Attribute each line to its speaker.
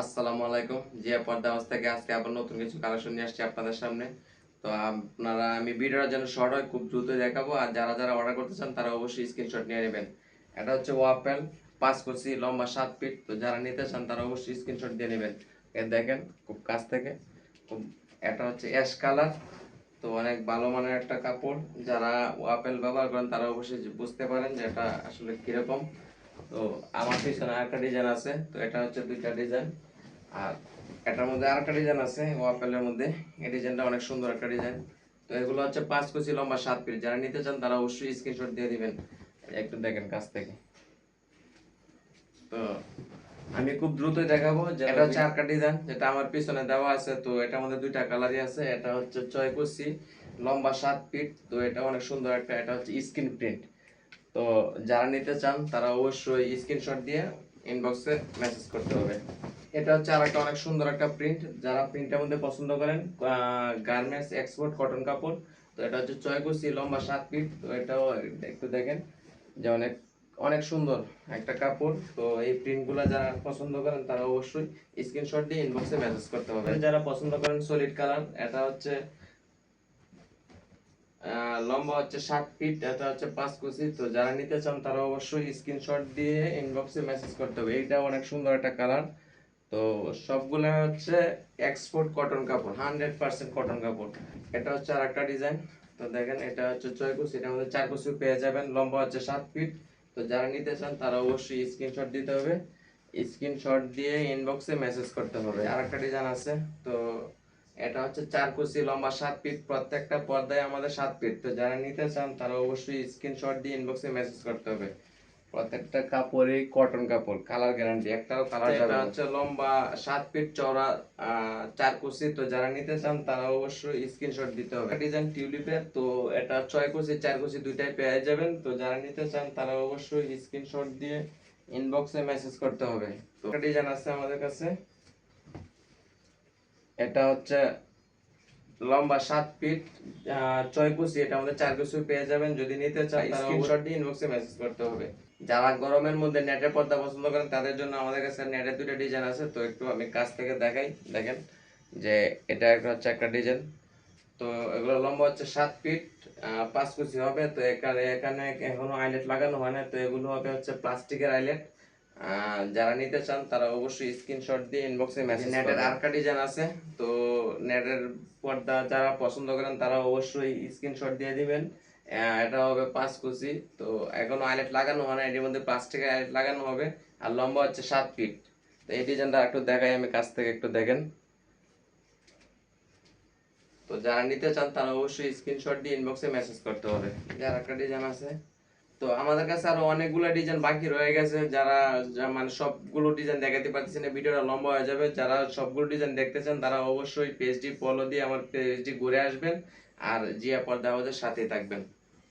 Speaker 1: আসসালামু আলাইকুম। জিয়া পর্দা হাউস থেকে আজকে আবার নতুন কিছু কালেকশন নিয়ে আসছি আপনাদের সামনে। তো আপনারা, আমি ভিডিওটা যেন শর্ট হয়, খুব দ্রুত দেখাবো। আর যারা যারা অর্ডার করতে চান, তারা অবশ্যই স্ক্রিনশট নিয়ে নেবেন। এটা হচ্ছে ওয়াপেল পাঁচ কচি, লম্বা সাত ফিট তো যারা নিতে চান, তারা অবশ্যই স্ক্রিনশট দিয়ে নেবেন। এ দেখেন, খুব কাছ থেকে। খুব, এটা হচ্ছে অ্যাশ কালার তো অনেক ভালো মানের একটা কাপড়। যারা ওয়াপেল ব্যবহার করেন, তারা অবশ্যই বুঝতে পারেন যে এটা আসলে কীরকম। তো আমার পিছনে আরেকটা ডিজাইন আছে। তো এটা হচ্ছে দুইটা ডিজাইন আর এটার মধ্যে আরেকটা ডিজাইন আছে ওয়াপেলের মধ্যে। এই ডিজাইনটা অনেক সুন্দর একটা ডিজাইন তো এগুলো হচ্ছে পাঁচ কুচি লম্বা সাত ফিট যারা নিতে চান তারা অবশ্যই স্ক্রিনশট দিয়ে দিবেন। একটু দেখেন কাছ থেকে। তো আমি খুব দ্রুতই দেখাবো এটা হচ্ছে আরেকটা ডিজাইন যেটা আমার পিছনে দেওয়া আছে। তো এটার মধ্যে দুইটা কালারই আছে। এটা হচ্ছে ছয় কুচি লম্বা সাত ফিট তো এটা অনেক সুন্দর একটা এটা হচ্ছে স্ক্রিন প্রিন্ট তো যারা নিতে চান তারা অবশ্যই স্ক্রিনশট দিয়ে ইনবক্সে মেসেজ করতে হবে। এটা হচ্ছে আর একটা অনেক সুন্দর একটা প্রিন্ট যারা প্রিন্টের মধ্যে পছন্দ করেন গার্মেন্টস এক্সপোর্ট কটন কাপড়, তো এটা হচ্ছে ছয় কুচি লম্বা সাত ফিট তো এটাও একটু দেখেন যে অনেক অনেক সুন্দর একটা কাপড়। তো এই প্রিন্টগুলো যারা পছন্দ করেন, তারা অবশ্যই স্ক্রিনশট দিয়ে ইনবক্সে মেসেজ করতে হবে। যারা পছন্দ করেন সলিড কালার এটা হচ্ছে লম্বা হচ্ছে সাত ফিট এটা হচ্ছে পাঁচ কুচি। তো যারা নিতে চান, তারা অবশ্যই স্ক্রিনশট দিয়ে ইনবক্সে মেসেজ করতে হবে। এইটা অনেক সুন্দর একটা কালার তো সবগুলো হচ্ছে এক্সপোর্ট কটন কাপড় হান্ড্রেড পার্সেন্ট কটন কাপড়। এটা হচ্ছে আর একটা ডিজাইন তো দেখেন, এটা হচ্ছে ছয় কুচি, এটার মধ্যে চার কুচি পেয়ে যাবেন। লম্বা হচ্ছে সাত ফিট তো যারা নিতে চান, তারা অবশ্যই স্ক্রিনশট দিতে হবে। স্ক্রিনশট দিয়ে ইনবক্সে মেসেজ করতে হবে। আর একটা ডিজাইন আছে। তো এটা হচ্ছে চার কুচি লম্বা সাত ফিট প্রত্যেকটা পর্দায় আমাদের সাত ফিট তো যারা নিতে চান তারা অবশ্যই স্ক্রিনশট দিয়ে ইনবক্সে মেসেজ করতে হবে। প্রত্যেকটা কাপড়ই কটন কাপড় কালার গ্যারান্টি একটাও কালার যাবে না। হচ্ছে লম্বা সাত ফিট চওড়া চার কুচি। তো যারা নিতে চান তারা অবশ্যই স্ক্রিনশট দিতে হবে। ডিজাইন টিউলিপের তো এটা ছয় কুচি চার কুচি দুইটাই পেয়ে যাবেন। তো যারা নিতে চান তারা অবশ্যই স্ক্রিনশট দিয়ে ইনবক্সে মেসেজ করতে হবে। তো ডিজাইন আছে আমাদের কাছে। এটা হচ্ছে লম্বা সাত ফিট ছয় কুচি এটা আমাদের চার কুচি পেয়ে যাবেন। যদি নিতে চান স্ক্রিনশট দিয়ে ইনবক্সে মেসেজ করতে হবে। যারা গরমের মধ্যে নেটের পর্দা পছন্দ করেন তাদের জন্য আমাদের কাছে নেটের দুটো ডিজাইন আছে। তো একটু আমি কাছ থেকে দেখাই। দেখেন যে এটা একটা হচ্ছে একটা ডিজাইন তো এগুলো লম্বা হচ্ছে সাত ফিট পাঁচ কুচি হবে। তো এখানে এখানে এখনও আইলেট লাগানো হয় না। তো এগুলো হবে হচ্ছে প্লাস্টিকের আইলেট যারা নিতে চান তারা অবশ্যই স্ক্রিনশট দিয়ে ইনবক্সে মেসেজ নেটের আরেকটা ডিজাইন আছে। তো নেটের পর্দা যারা পছন্দ করেন, তারা অবশ্যই স্ক্রিনশট দিয়ে দিবেন। এটা হবে পাঁচ কুচি। তো এখনও আইলেট লাগানো হয় না এটির মধ্যে প্লাস্টিকের আইলেট লাগানো হবে। আর লম্বা হচ্ছে সাত ফিট তো এই ডিজাইনটা একটু দেখাই, আমি কাছ থেকে একটু দেখেন। তো যারা নিতে চান, তারা অবশ্যই স্ক্রিনশট দিয়ে ইনবক্সে মেসেজ করতে হবে। যার একটা ডিজাইন আছে। তো আমাদের কাছে আরও অনেকগুলো ডিজাইন বাকি রয়ে গেছে, যারা মানে সবগুলো ডিজাইন দেখাতে পারতেছি না, ভিডিওটা লম্বা হয়ে যাবে। যারা সবগুলো ডিজাইন দেখতে চান তারা অবশ্যই পেজটি ফলো দিয়ে আমার পেজটি ঘুরে আসবেন, আর জিয়া পর্দা আমাদের সাথেই থাকবেন।